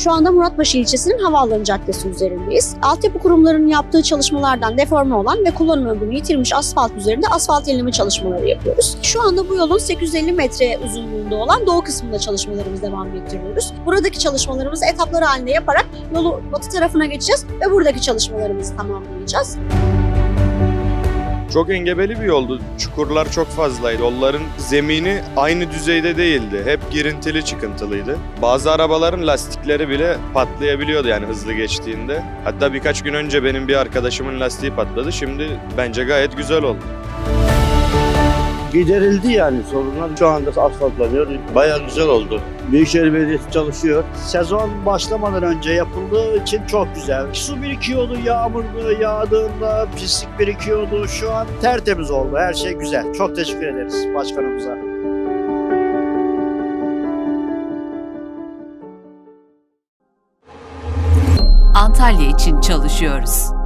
Şu anda Muratpaşa ilçesinin Havaalanı Caddesi üzerindeyiz. Altyapı kurumlarının yaptığı çalışmalardan deforme olan ve kullanım ömrünü yitirmiş asfalt üzerinde asfalt yenileme çalışmaları yapıyoruz. Şu anda bu yolun 850 metre uzunluğunda olan doğu kısmında çalışmalarımızı devam ettiriyoruz. Buradaki çalışmalarımızı etaplar halinde yaparak yolu batı tarafına geçeceğiz ve buradaki çalışmalarımızı tamamlayacağız. Çok engebeli bir yoldu. Çukurlar çok fazlaydı. Yolların zemini aynı düzeyde değildi. Hep girintili çıkıntılıydı. Bazı arabaların lastikleri bile patlayabiliyordu yani hızlı geçtiğinde. Hatta birkaç gün önce benim bir arkadaşımın lastiği patladı. Şimdi bence gayet güzel oldu. Giderildi yani sorunlar. Şu anda asfaltlanıyor. Bayağı güzel oldu. Büyükşehir Belediyesi çalışıyor. Sezon başlamadan önce yapıldığı için çok güzel. Su birikiyordu yağmurlu yağdığında pislik birikiyordu. Şu an tertemiz oldu. Her şey güzel. Çok teşekkür ederiz başkanımıza. Antalya için çalışıyoruz.